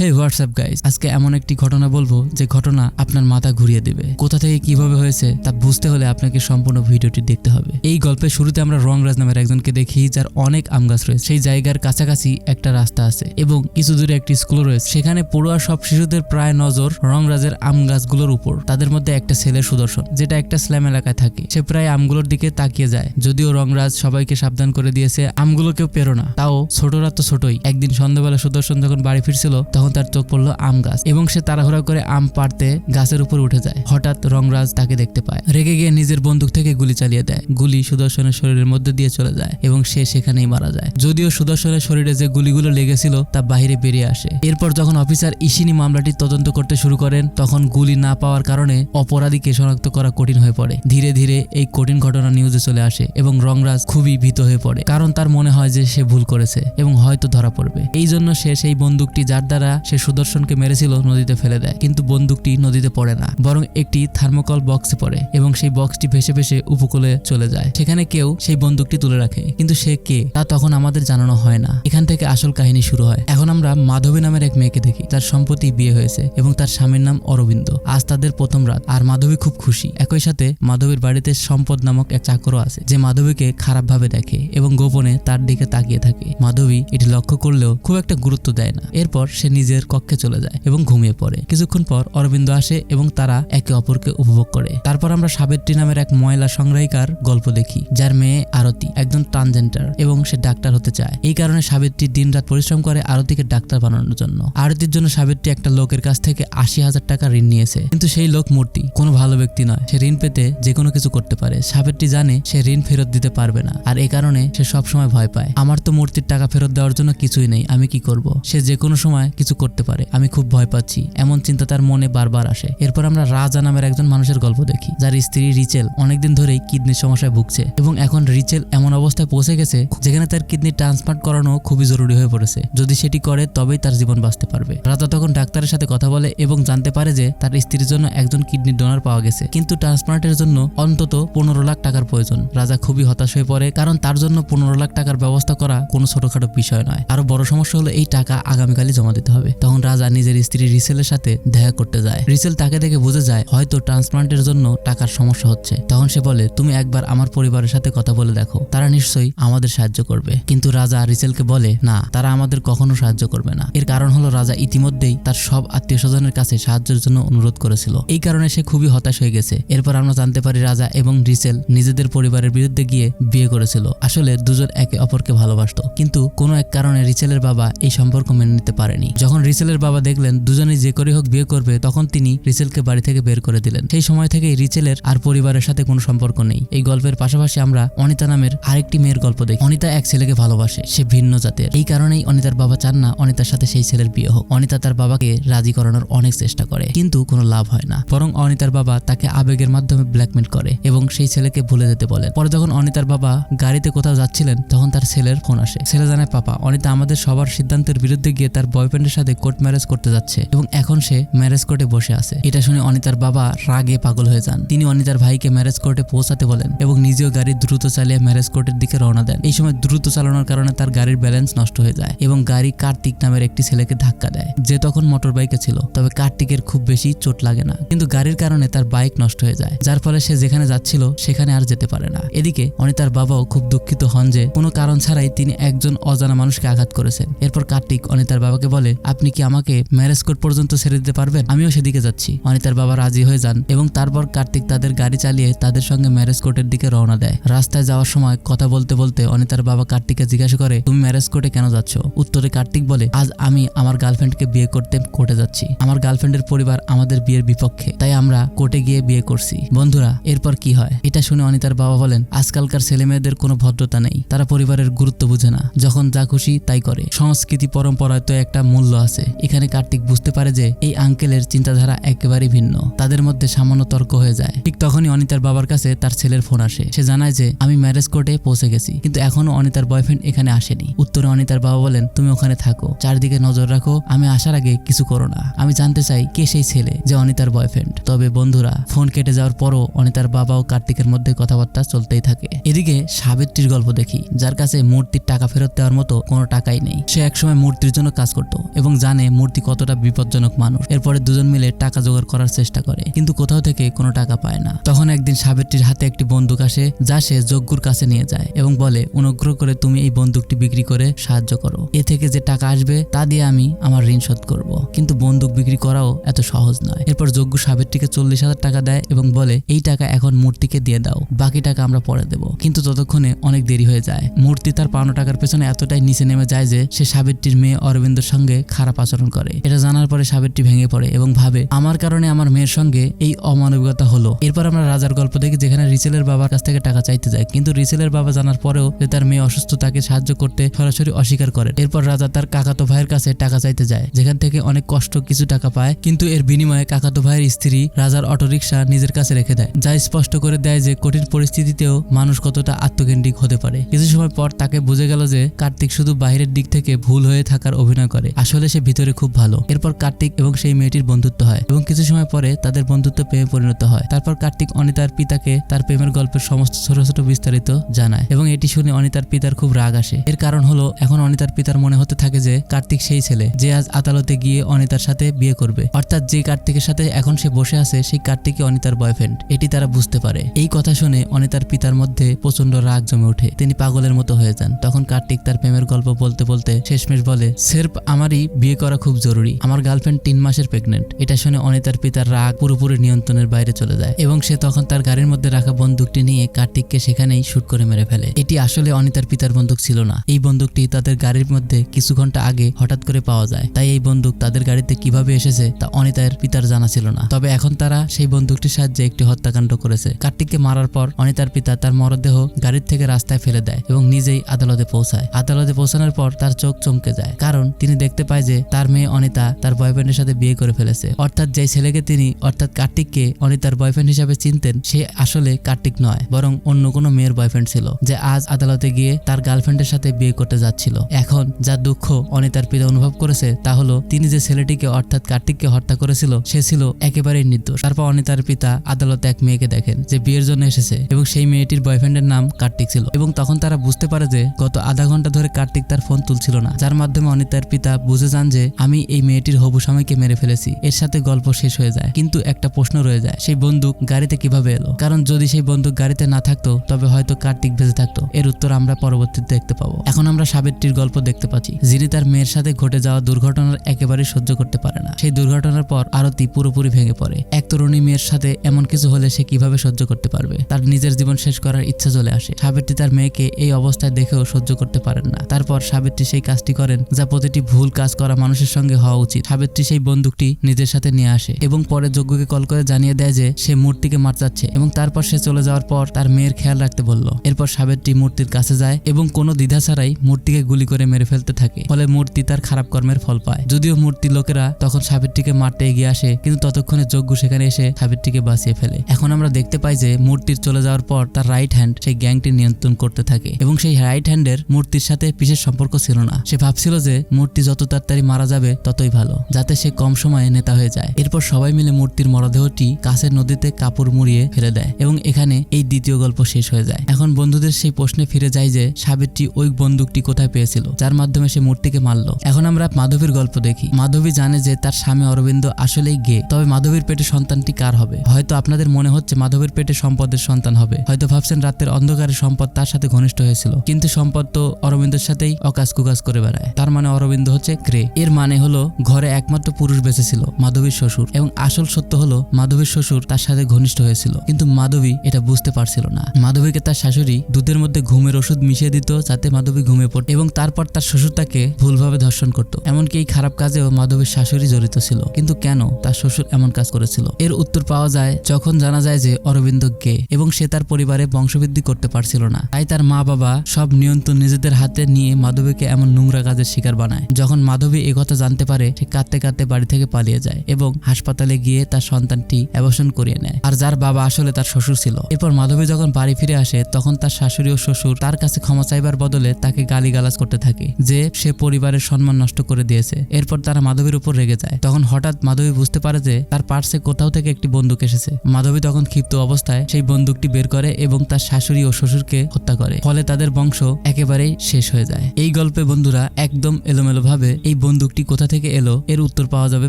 হে WhatsApp guys আজকে এমন একটি ঘটনা বলব যে ঘটনা আপনার মাথা ঘুরিয়ে দেবে। কোথা থেকে কীভাবে হয়েছে তা বুঝতে হলে আপনাকে সম্পূর্ণ ভিডিওটি দেখতে হবে। এই গল্পের শুরুতে আমরা রংরাজ নামের একজনকে দেখি যার অনেক আম গাছ রয়েছে। সেই জায়গার কাছাকাছি একটা রাস্তা আছে এবং কিছু দূরে একটি স্কুল রয়েছে। সেখানে পড়ুয়া সব শিশুদের প্রায় নজর রংরাজের আম গাছগুলোর উপর। তাদের মধ্যে একটা ছেলে সুদর্শন, যেটা একটা স্ল্যাম এলাকায় থাকে। সে প্রায় আমগুলোর দিকে তাকিয়ে যায়। যদিও রংরাজ সবাইকে সাবধান করে দিয়েছে, আমগুলোকেও পেরো না। তাও ছোটরা তো ছোটই। একদিন সন্ধ্যাবেলা সুদর্শন যখন বাড়ি ফিরছিল, তখন তার চোখ পড়ল আম গাছ এবং সে তাড়াহুড়া করে আম পাড়তে গাছের উপর উঠে যায়। হঠাৎ রংরাজ তাকে দেখতে পায়। রেগে গিয়ে নিজের বন্দুক থেকে গুলি চালিয়ে দেয়। গুলি সুদর্শনের শরীরের মধ্যে দিয়ে চলে যায় এবং সে সেখানেই মারা যায়। যদিও সুদর্শনের শরীরে যে গুলিগুলো লেগেছিল তা বাইরে বেরিয়ে আসে। এরপর যখন অফিসার ইশিনি মামলাটি তদন্ত করতে শুরু করেন, তখন গুলি না পাওয়ার কারণে অপরাধীকে শনাক্ত করা কঠিন হয়ে পড়ে। ধীরে ধীরে এই কঠিন ঘটনা নিউজে চলে আসে এবং রংরাজ খুবই ভীত হয়ে পড়ে। কারণ তার মনে হয় যে সে ভুল করেছে এবং হয়তো ধরা পড়বে। এই জন্য সে সেই বন্দুকটি যার দ্বারা সে সুদর্শনকে মেরেছিল, নদীতে ফেলে দেয়। কিন্তু বন্দুকটি নদীতে পড়ে না, বরং একটি থার্মোকল বক্সে পড়ে এবং সেই বক্সটি ভেসে ভেসে উপকূলে চলে যায়। সেখানে কেউ সেই বন্দুকটি তুলে রাখে, কিন্তু সে কে, তা তখন আমাদের জানানো হয় না। এখান থেকে আসল কাহিনী শুরু হয়। এখন আমরা মাধবী নামের এক মেয়েকে দেখি। তার সম্প্রতি বিয়ে হয়েছে এবং তার স্বামীর নাম অরবিন্দ। আজ তাদের প্রথম রাত, আর মাধবী খুব খুশি। একই সাথে মাধবীর বাড়িতে সম্পদ নামক এক চাকরও আছে, যে মাধবীকে খারাপভাবে দেখে এবং গোপনে তার দিকে তাকিয়ে থাকে। মাধবী এটি লক্ষ্য করলেও খুব একটা গুরুত্ব দেয় না। এরপর সে নিজের কক্ষে চলে যায় এবং ঘুমিয়ে পড়ে। কিছুক্ষণ পর অরবিন্দ আসে এবং তারা একে অপরকে উপভোগ করে। তারপর আমরা সাবেত্রী নামের এক ময়লা সংগ্রাহিকার গল্প দেখি, যার মেয়ে আরতি, একজন ট্রানজেন্ডার এবং সে ডাক্তার হতে চায়। এই কারণে সাবিত্রী দিনরাত পরিশ্রম করে আরতিকে ডাক্তার বানানোর জন্য। আরতির জন্য সাবিত্রী একটা লোকের কাছ থেকে আশি হাজার টাকা ঋণ নিয়েছে। কিন্তু সেই লোক মূর্তি, কোনো ভালো ব্যক্তি নয়। সে ঋণ পেতে যে কোনো কিছু করতে পারে। সাবিত্রী জানে সে ঋণ ফেরত দিতে পারবে না। আর এই কারণে সে সবসময় ভয় পায়। আমার তো মূর্তির টাকা ফেরত দেওয়ার জন্য কিছুই নেই, আমি কি করব? সে যে কোনো সময় কিছু করতে পারে। আমি খুব ভয় পাচ্ছি। এমন চিন্তা তার মনে বারবার আসে। এরপর আমরা রাজা নামের একজন মানুষের গল্প দেখি, যার স্ত্রী রিচেল অনেকদিন ধরেই কিডনির সমস্যায় ভুগছে এবং এখন রিচেল এমন অবস্থায় পৌঁছে গেছে যেখানে তার কিডনি ট্রান্সপ্লান্ট করানো খুবই জরুরি হয়ে পড়েছে। যদি সেটি করে, তবেই তার জীবন বাঁচতে পারবে। রাজা তখন ডাক্তারের সাথে কথা বলে এবং জানতে পারে যে তার স্ত্রীর জন্য একজন কিডনি ডোনার পাওয়া গেছে। কিন্তু ট্রান্সপ্লান্টের জন্য অন্তত পনেরো লাখ টাকার প্রয়োজন। রাজা খুবই হতাশ হয়ে পড়ে, কারণ তার জন্য পনেরো লাখ টাকার ব্যবস্থা করা কোনো ছোটখাটো বিষয় নয়। আরও বড় সমস্যা হলো এই টাকা আগামীকালই জমা দিতে হবে। তখন রাজা নিজের স্ত্রী রিসেলের সাথে দেখা করতে যায়। রিসেল তাকে দেখে বুঝে যায়, হয়তো ট্রান্সপ্লান্টের জন্য টাকার সমস্যা হচ্ছে। তখন সে বলে, তুমি একবার আমার পরিবারের সাথে কথা বলে দেখো। তারা নিশ্চয়ই আমাদের সাহায্য করবে। কিন্তু রাজা রিসেলকে বলে, না, তারা আমাদের কখনো সাহায্য করবে না। এর কারণ হলো, রাজা ইতিমধ্যেই তার সব আত্মীয় স্বজনের কাছে সাহায্যের জন্য অনুরোধ করেছিল। এই কারণে সে খুবই হতাশ হয়ে গেছে। এরপর আমরা জানতে পারি, রাজা এবং রিসেল নিজেদের পরিবারের বিরুদ্ধে গিয়ে বিয়ে করেছিল। আসলে দুজন একে অপরকে ভালোবাসতো। কিন্তু কোনো এক কারণে রিসেলের বাবা এই সম্পর্ক মেনে নিতে পারেনি। যখন রিসেলের বাবা দেখলেন দুজনেই যে করে হোক বিয়ে করবে, তখন তিনি রিচেলকে বাড়ি থেকে বের করে দিলেন। সেই সময় থেকে রিচেলের আর পরিবারের সাথে কোনো সম্পর্ক নেই। এই গল্পের পাশাপাশি আমরা অনিতা নামের আরেকটি মেয়ের গল্প দেখি। অনিতা এক ছেলেকে ভালোবাসে, সে ভিন্ন জাতের। এই কারণেই অনিতার বাবা চান না অনিতার সাথে সেই ছেলের বিয়ে হোক। অনিতা তার বাবাকে রাজি করানোর অনেক চেষ্টা করে, কিন্তু কোনো লাভ হয় না। বরং অনিতার বাবা তাকে আবেগের মাধ্যমে ব্ল্যাকমেল করে এবং সেই ছেলেকে ভুলে যেতে বলেন পরে যখন অনিতার বাবা গাড়িতে কোথাও যাচ্ছিলেন, তখন তার ছেলের ফোন আসে। ছেলে জানায়, পাপা, অনিতা আমাদের সবার সিদ্ধান্তের বিরুদ্ধে গিয়ে তার বয়ফ্রেন্ডের সাথে কোর্ট ম্যারেজ করতে যাচ্ছে এবং এখন সে ম্যারেজ কোর্টে বসে আছে। এটা শুনে অনিতার বাবা রাগে পাগল হয়ে যান। তিনি অনিতার ভাইকে ম্যারেজ কোর্টে পৌঁছাতে বলেন এবং নিজেও গাড়ি দ্রুত চালিয়ে ম্যারেজ কোর্টের দিকে রওনা দেন। এই সময় দ্রুত চালানোর কারণে তার গাড়ির ব্যালেন্স নষ্ট হয়ে যায় এবং গাড়ি কার্তিক নামের একটি ছেলেকে ধাক্কা দেয়। যে তখন মোটর বাইকে ছিল, তবে কার্তিকের খুব বেশি চোট লাগে না। কিন্তু গাড়ির কারণে তার বাইক নষ্ট হয়ে যায়, যার ফলে সে যেখানে যাচ্ছিল সেখানে আর যেতে পারে না। এদিকে অনিতার বাবাও খুব দুঃখিত হন যে কোনো কারণ ছাড়াই তিনি একজন অজানা মানুষকে আঘাত করেছেন। এরপর কার্তিক অনিতার বাবাকে বলে আপনি কি আমাকে ম্যারেজ কোর্ট পর্যন্ত ছেড়ে দিতে পারবেন? আমিও সেদিকে যাচ্ছি। অনিতার বাবা রাজি হয়ে যান এবং তারপর কার্তিক তাদের গাড়ি চালিয়ে তাদের সঙ্গে ম্যারেজ কোর্টের দিকে রওনা দেয়। রাস্তায় যাওয়ার সময় কথা বলতে বলতে অনিতার বাবা কার্তিককে জিজ্ঞাসা করে, তুমি ম্যারেজ কোর্টে কেন যাচ্ছ? উত্তরে কার্তিক বলে, আজ আমি আমার গার্লফ্রেন্ডকে বিয়ে করতে কোর্টে যাচ্ছি। আমার গার্লফ্রেন্ডের পরিবার আমাদের বিয়ের বিপক্ষে, তাই আমরা কোর্টে গিয়ে বিয়ে করছি। বন্ধুরা, এরপর কি হয়? এটা শুনে অনিতার বাবা বলেন, আজকালকার ছেলে মেয়েদের কোনো ভদ্রতা নেই। তারা পরিবারের গুরুত্ব বুঝে না। যখন যা খুশি তাই করে। সংস্কৃতি পরম্পরায় তো একটা মূল্য আছে। এখানে কার্তিক বুঝতে পারে যে এই আঙ্কেলের চিন্তাধারা একেবারেই ভিন্ন। তাদের মধ্যে সামান্য তর্ক হয়ে যায়। ঠিক তখনই অনিতার বাবার কাছে তার ছেলের ফোন আসে। সে জানায় যে, আমি ম্যারেজ কোর্টে পৌঁছে গেছি, কিন্তু এখনও অনিতার বয়ফ্রেন্ড এখানে আসেনি। উত্তরে অনিতার বাবা বলেন, তুমি ওখানে থাকো। চারদিকে নজর রাখো। আমি আসার আগে কিছু করো না। আমি জানতে চাই কে সেই ছেলে যে অনিতার বয়ফ্রেন্ড তবে বন্ধুরা, ফোন কেটে যাওয়ার পরও অনিতার বাবা ও কার্তিকের মধ্যে কথাবার্তা চলতেই থাকে। এদিকে সাবিত্রীর গল্প দেখি, যার কাছে মূর্তির টাকা ফেরত দেওয়ার মতো কোনো টাকাই নেই। সে একসময় মূর্তির জন্য কাজ করত এবং এবং জানে মূর্তি কতটা বিপজ্জনক মানুষ। এরপরে দুজন মিলে টাকা জোগাড় করার চেষ্টা করে, কিন্তু কোথাও থেকে কোনো টাকা পায় না। তখন একদিন সাবেরটির হাতে একটি বন্দুক আসে, যা সে যজ্ঞুর কাছে নিয়ে যায় এবং বলে, অনুগ্রহ করে তুমি এই বন্দুকটি বিক্রি করে সাহায্য করো। এ থেকে যে টাকা আসবে, তা দিয়ে আমি আমার ঋণ শোধ করব। কিন্তু বন্দুক বিক্রি করাও এত সহজ নয়। এরপর যজ্ঞ সাবেরটিকে চল্লিশ হাজার টাকা দেয় এবং বলে, এই টাকা এখন মূর্তিকে দিয়ে দাও, বাকি টাকা আমরা পরে দেব। কিন্তু ততক্ষণে অনেক দেরি হয়ে যায়। মূর্তি তার পাওনা টাকার পেছনে এতটাই নিচে নেমে যায় যে, সে সাবেরটির মেয়ে অরবিন্দর সঙ্গে খারাপ আচরণ করে। এটা জানার পরে সাবেরটি ভেঙে পড়ে এবং ভাবে, আমার কারণে আমার মেয়ের সঙ্গে এই অমানবিকতা হলো। এরপর আমরা রাজার গল্প দেখি যেখানে রিচেলের বাবার কাছ থেকে টাকা চাইতে যায়। কিন্তু রিচেলের বাবা জানার পরেও যে তার মেয়ে অসুস্থ তাকে সাহায্য করতে সরাসরি অস্বীকার করে। এরপর রাজা তার কাকাতো ভাইয়ের কাছে টাকা চাইতে যায়, যেখান থেকে অনেক কষ্ট কিছু টাকা পায়। কিন্তু এর বিনিময়ে কাকাতো ভাইয়ের স্ত্রী রাজার অটোরিকশা নিজের কাছে রেখে দেয়। যা স্পষ্ট করে দেয় যে কঠিন পরিস্থিতিতেও মানুষ কতটা আত্মকেন্দ্রিক হতে পারে। কিছু সময় পর তাকে বুঝে গেল যে কার্তিক শুধু বাইরের দিক থেকে ভুল হয়ে থাকার অভিনয় করে। আসলে সে ভিতরে খুব ভালো। এরপর কার্তিক এবং সেই মেয়েটির বন্ধুত্ব হয় এবং কিছু সময় পরে তাদের বন্ধুত্ব প্রেমে পরিণত হয়। তারপর কার্তিক অনিতার পিতাকে তার প্রেমের গল্পের সমস্ত ছোট ছোট বিস্তারিত জানায় এবং এটি শুনে অনিতার পিতার খুব রাগ আসে। এর কারণ হলো, এখন অনিতার পিতার মনে হতে থাকে যে কার্তিক সেই ছেলে যে আজ আদালতে গিয়ে অনিতার সাথে বিয়ে করবে। অর্থাৎ যে কার্তিকের সাথে এখন সে বসে আছে, সেই কার্তিকই অনিতার বয়ফ্রেন্ড এটি তারা বুঝতে পারে। এই কথা শুনে অনিতার পিতার মধ্যে প্রচণ্ড রাগ জমে ওঠে। তিনি পাগলের মতো হয়ে যান। তখন কার্তিক তার প্রেমের গল্প বলতে বলতে শেষমেশ বলে, সেরপ আমারই বিয়ে করা খুব জরুরি। আমার গার্লফ্রেন্ড তিন মাসের প্রেগনেন্ট এটা শুনে অনিতার পিতার রাগ পুরোপুরি নিয়ন্ত্রণের বাইরে চলে যায় এবং সে তখন তার গাড়ির মধ্যে রাখা বন্দুকটি নিয়ে কার্তিককে সেখানেই শুট করে মেরে ফেলে। এটি আসলে অনিতার পিতার বন্দুক ছিল না। এই বন্দুকটি তাদের গাড়ির মধ্যে কিছু ঘণ্টা আগে হঠাৎ করে পাওয়া যায়। তাই এই বন্দুক তাদের গাড়িতে কীভাবে এসেছে তা অনিতার পিতার জানা ছিল না। তবে এখন তারা সেই বন্দুকটির সাহায্যে একটি হত্যাকাণ্ড করেছে। কার্তিককে মারার পর অনিতার পিতা তার মরদেহ গাড়ির থেকে রাস্তায় ফেলে দেয় এবং নিজেই আদালতে পৌঁছায়। আদালতে পৌঁছানোর পর তার চোখ চমকে যায়। কারণ তিনি দেখতে পায় যে তার মেয়ে অনিতা তার বয়ফ্রেন্ডের সাথে বিয়ে করে ফেলেছে। অর্থাৎ যে ছেলেকে তিনি, অর্থাৎ কার্তিককে অনিতার বয়ফ্রেন্ড হিসাবে চিনতেন, সে আসলে কার্তিক নয়, বরং অন্য কোনো মেয়ের বয়ফ্রেন্ড ছিল, যে আজ আদালতে গিয়ে তার গার্লফ্রেন্ডের সাথে বিয়ে করতে যাচ্ছিল। এখন যা দুঃখ অনিতার পিতা অনুভব করেছে তা হলো, তিনি যে ছেলেটিকে, অর্থাৎ কার্তিককে হত্যা করেছিল, সে ছিল একেবারেই নির্দোষ। তারপর অনিতার পিতা আদালতে এক মেয়েকে দেখেন, যে বিয়ের জন্য এসেছে, এবং সেই মেয়েটির বয়ফ্রেন্ডের নাম কার্তিক ছিল। এবং তখন তারা বুঝতে পারে যে গত আধা ঘণ্টা ধরে কার্তিক তার ফোন তুলছিল না, যার মাধ্যমে অনিতার পিতা বুঝে যান যে, আমি এই মেয়েটির হবু স্বামীকে মেরে ফেলেছি, এর সাথে গল্প শেষ হয়ে যায়। কিন্তু একটা প্রশ্ন রয়ে যায়, সেই বন্দুক গাড়িতে কীভাবে এলো? কারণ যদি সেই বন্দুক গাড়িতে না থাকতো, তবে হয়তো কার্তিক বেঁচে থাকতো। এর উত্তর আমরা পরবর্তীতে দেখতে পাবো। এখন আমরা সাবেরটির গল্প দেখতে পাচ্ছি। যিনি তার মেয়ের সাথে ঘটে যাওয়া দুর্ঘটনার একেবারে সহ্য করতে পারে না। সেই দুর্ঘটনার পর আরতি পুরোপুরি ভেঙে পড়ে। এক তরুণী মেয়ের সাথে এমন কিছু হলে সে কীভাবে সহ্য করতে পারবে? তার নিজের জীবন শেষ করার ইচ্ছা চলে আসে। সাবেরটি তার মেয়েকে এই অবস্থায় দেখেও সহ্য করতে পারেন না। তারপর সাবেরটি সেই কাজটি করেন যা প্রতিটি ভুল কাজ করা মানুষের সঙ্গে হওয়া উচিত। সাবেরটি সেই বন্দুকটি নিজের সাথে নিয়ে আসে এবং পরে যজ্ঞকে কল করে জানিয়ে দেয় যে সে মূর্তিকে মার যাচ্ছে এবং তারপর সে চলে যাওয়ার পর তার মেয়ের খেয়াল রাখতে বলল। এরপর সাবেরটি মূর্তির কাছে যায় এবং কোনো দ্বিধা ছাড়াই মূর্তিকে গুলি করে মেরে ফেলতে থাকে। ফলে মূর্তি তার খারাপ কর্মের ফল পায়। যদিও মূর্তি লোকেরা তখন সাবিরটিকে মারতে এগিয়ে আসে, কিন্তু ততক্ষণে যজ্ঞ সেখানে এসে সাবিরটিকে বাঁচিয়ে ফেলে। এখন আমরা দেখতে পাই যে মূর্তির চলে যাওয়ার পর তার রাইট হ্যান্ড সেই গ্যাংটি নিয়ন্ত্রণ করতে থাকে এবং সেই রাইট হ্যান্ডের মূর্তির সাথে বিশেষ সম্পর্ক ছিল না। সে ভাবছিল যে মূর্তি যত তাড়াতাড়ি মারা যাবে ততই ভালো, যাতে সে কম সময়ে নেতা হয়ে যায়। এরপর সবাই মিলে মূর্তির মরদেহটি কাছের নদীতে কাপড় মুড়িয়ে ফেলে দেয় এবং এখানে এই দ্বিতীয় গল্প শেষ হয়ে যায়। এখন বন্ধুদের সেই প্রশ্নে ফিরে যায় যে, সাবিরটি ওই বন্দুকটি কোথায় পেয়েছিল, যার মাধ্যমে সে মূর্তিকে মারলো। এখন আমরা মাধবীর গল্প দেখি। মাধবী জানে যে তার স্বামী অরবিন্দ আসলেই গে, তবে মাধবীর পেটে সন্তানটি কার হবে? হয়তো আপনাদের মনে হচ্ছে মাধবীর পেটে সম্পদের সন্তান হবে। হয়তো ভাবছেন রাতের অন্ধকারে সম্পদ তার সাথে ঘনিষ্ঠ হয়েছিল, কিন্তু সম্পদ তো অরবিন্দের সাথেই অকাজ কুকাজ করে বেড়ায়। তার মানে অরবিন্দ হচ্ছে গ্রে এর মানে হলো, ঘরে একমাত্র পুরুষ বেঁচে ছিল, মাধবীর শ্বশুর। এবং আসল সত্য হলো, মাধবীর শ্বশুর তার সাথে ঘনিষ্ঠ হয়েছিল। কিন্তু মাধবী এটা বুঝতে পারছিল না। মাধবীকে তার শাশুড়ি দুধের মধ্যে ঘুমের ওষুধ মিশিয়ে দিত, যাতে মাধবী ঘুমিয়ে পড়ত এবং তারপর তার শ্বশুর তাকে ভুলভাবে ধর্ষণ করত। এমনকি এই খারাপ কাজেও মাধবীর শাশুড়ি জড়িত ছিল। কিন্তু কেন তার শ্বশুর এমন কাজ করেছিল? এর উত্তর পাওয়া যায়, যখন জানা যায় যে অরবিন্দ গে এবং সে তার পরিবারে বংশবৃদ্ধি করতে পারছিল না। তাই তার মা বাবা সব নিয়ন্ত্রণ নিজেদের হাতে নিয়ে মাধবীকে এমন নোংরা কাজের শিকার বানায়, যখন মাধবী কথা জানতে পারে, সে কাঁদতে কাঁদতে বাড়ি থেকে পালিয়ে যায় এবং হাসপাতালে গিয়ে তার সন্তানটি অ্যাবর্শন করিয়ে নেয়। আর যার বাবা আসলে তার শ্বশুর ছিল। এরপর মাধবী যখন বাড়ি ফিরে আসে, তখন তার শাশুড়ি ও শ্বশুর তার কাছে ক্ষমা চাইবার বদলে তাকে গালিগালাজ করতে থাকে, যে সে পরিবারের সম্মান নষ্ট করে দিয়েছে। এরপর তারা মাধবীর উপর রেগে যায়। তখন হঠাৎ মাধবী বুঝতে পারে যে তার পার্সে কোথাও থেকে একটি বন্দুক এসেছে। মাধবী তখন ক্ষিপ্ত অবস্থায় সেই বন্দুকটি বের করে এবং তার শাশুড়ি ও শ্বশুরকে হত্যা করে। ফলে তাদের বংশ একেবারেই শেষ হয়ে যায়। এই গল্পে বন্ধুরা একদম এলোমেলো ভাবে এই বন্দুকটি কোথা থেকে এলো? এর উত্তর পাওয়া যাবে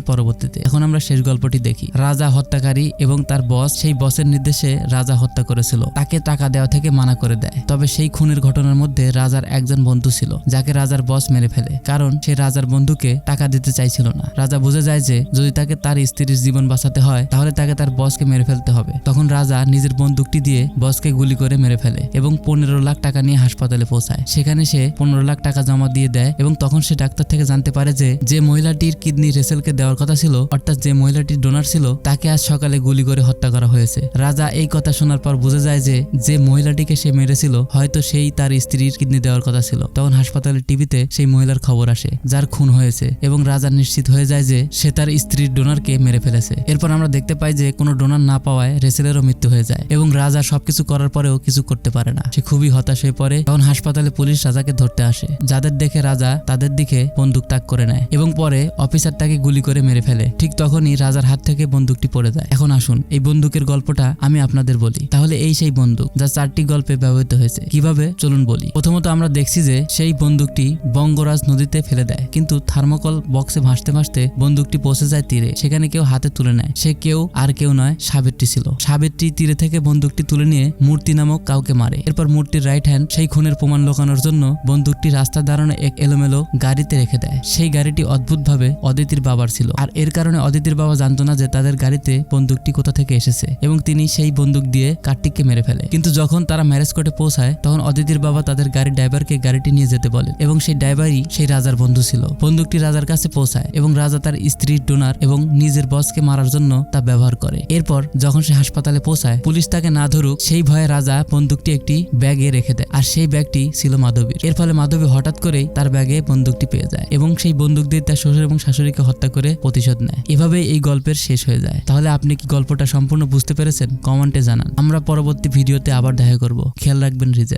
পরবর্তীতে। এখন আমরা শেষ গল্পটি দেখি। রাজা হত্যাকারী এবং তার বস সেই বসের নির্দেশে রাজা হত্যা করেছিল। তাকে টাকা দেওয়া থেকে মানা করে দেয়। তবে সেই খুনের ঘটনার মধ্যে রাজার একজন বন্ধু ছিল, যাকে রাজার বস মেরে ফেলে। কারণ সে রাজার বন্ধুকে টাকা দিতে চাইছিল না। রাজা বুঝে যায় যে, যদি তাকে তার স্ত্রীর জীবন বাঁচাতে হয়, তাহলে তাকে তার বসকে মেরে ফেলতে হবে। তখন রাজা নিজের বন্দুকটি দিয়ে বসকে গুলি করে মেরে ফেলে এবং পনেরো লাখ টাকা নিয়ে হাসপাতালে পৌঁছায়। সেখানে সে পনেরো লাখ টাকা জমা দিয়ে দেয় এবং তখন সে ডাক্তার থেকে জানতে পারে যে যে মহিলাটির কিডনি রেসেলকে দেওয়ার কথা ছিল, অর্থাৎ যে মহিলাটির ডোনার ছিল, তাকে আজ সকালে গুলি করে হত্যা করা হয়েছে। রাজা এই কথা শোনার পর বুঝে যায় যে যে মহিলাটিকে সে মেরেছিল, হয়তো সেই তার স্ত্রীর কিডনি দেওয়ার কথা ছিল। তখন হাসপাতালের টিভিতে সেই মহিলার খবর আসে, যার খুন হয়েছে এবং রাজা নিশ্চিত হয়ে যায় যে, সে তার স্ত্রীর ডোনারকে মেরে ফেলেছে। এরপর আমরা দেখতে পাই যে, কোনো ডোনার না পাওয়ায় রেসেলেরও মৃত্যু হয়ে যায় এবং রাজা সবকিছু করার পরেও কিছু করতে পারে না। সে খুবই হতাশ হয়ে পড়ে। তখন হাসপাতালে পুলিশ রাজাকে ধরতে আসে। যাদের দেখে রাজা, তাদের দিকে বন্দুক তাক করে নেয় এবং পরে অফিসার তাকে গুলি করে মেরে ফেলে। ঠিক তখনই রাজার হাত থেকে বন্দুকটি পড়ে যায়। এখন আসুন, এই বন্দুকের গল্পটা আমি আপনাদের বলি। তাহলে এই সেই বন্দুক যা চারটি গল্পে ব্যবহৃত হয়েছে। কীভাবে? চলুন বলি। প্রথমত আমরা দেখছি যে সেই বন্দুকটি বঙ্গরাজ নদীতে ফেলে দেয়। কিন্তু থার্মোকল বক্সে ভাসতে ভাসতে বন্দুকটি পৌঁছে যায় তীরে। সেখানে কেউ হাতে তুলে নেয়। সে কেউ আর কেউ নয়, সাবেরটি ছিল। সাবেরটি তীরে থেকে বন্দুকটি তুলে নিয়ে মূর্তি নামক কাউকে মারে। এরপর মূর্তির রাইট হ্যান্ড সেই খুনের প্রমাণ লোকানোর জন্য বন্দুকটি রাস্তার দাঁড়ানো এক এলোমেলো গাড়িতে রেখে দেয়। সেই গাড়িটি অদ্ভুতভাবে অদিতির বাবার ছিল। আর এর কারণে অদিতির বাবা জানতো না যে তাদের গাড়িতে বন্দুকটি কোথা থেকে এসেছে এবং তিনি সেই বন্দুক দিয়ে কার্তিককে মেরে ফেলে। কিন্তু যখন তারা ম্যারেজ কোর্টে পৌঁছায়, তখন অদিতির বাবা তাদের গাড়ির ড্রাইভারকে গাড়িটি নিয়ে যেতে বলে এবং সেই ড্রাইভারই সেই রাজার বন্ধু ছিল। বন্দুকটি রাজার কাছে পৌঁছায় এবং রাজা তার স্ত্রীর ডোনার এবং নিজের বসকে মারার জন্য তা ব্যবহার করে। এরপর যখন সে হাসপাতালে পৌঁছায়, পুলিশ তাকে না ধরুক, সেই ভয়ে রাজা বন্দুকটি একটি ব্যাগে রেখে দেয়। আর সেই ব্যাগটি ছিল মাধবীর। এর ফলে মাধবী হঠাৎ করেই তার ব্যাগে বন্দুকটি পেয়ে যায় এবং সেই বন্দুক দিয়ে তার শ্বশুর এবং শাশুড়িকে হত্যা করে প্রতিশোধ নেয়। এভাবে এই গল্পের শেষ হয়ে যায়। তাহলে আপনি কি গল্পটা সম্পূর্ণ বুঝতে পেরেছেন? কমেন্টে জানান। আমরা পরবর্তী ভিডিওতে আবার দেখা করব। খেয়াল রাখবেন রিজেক্ট।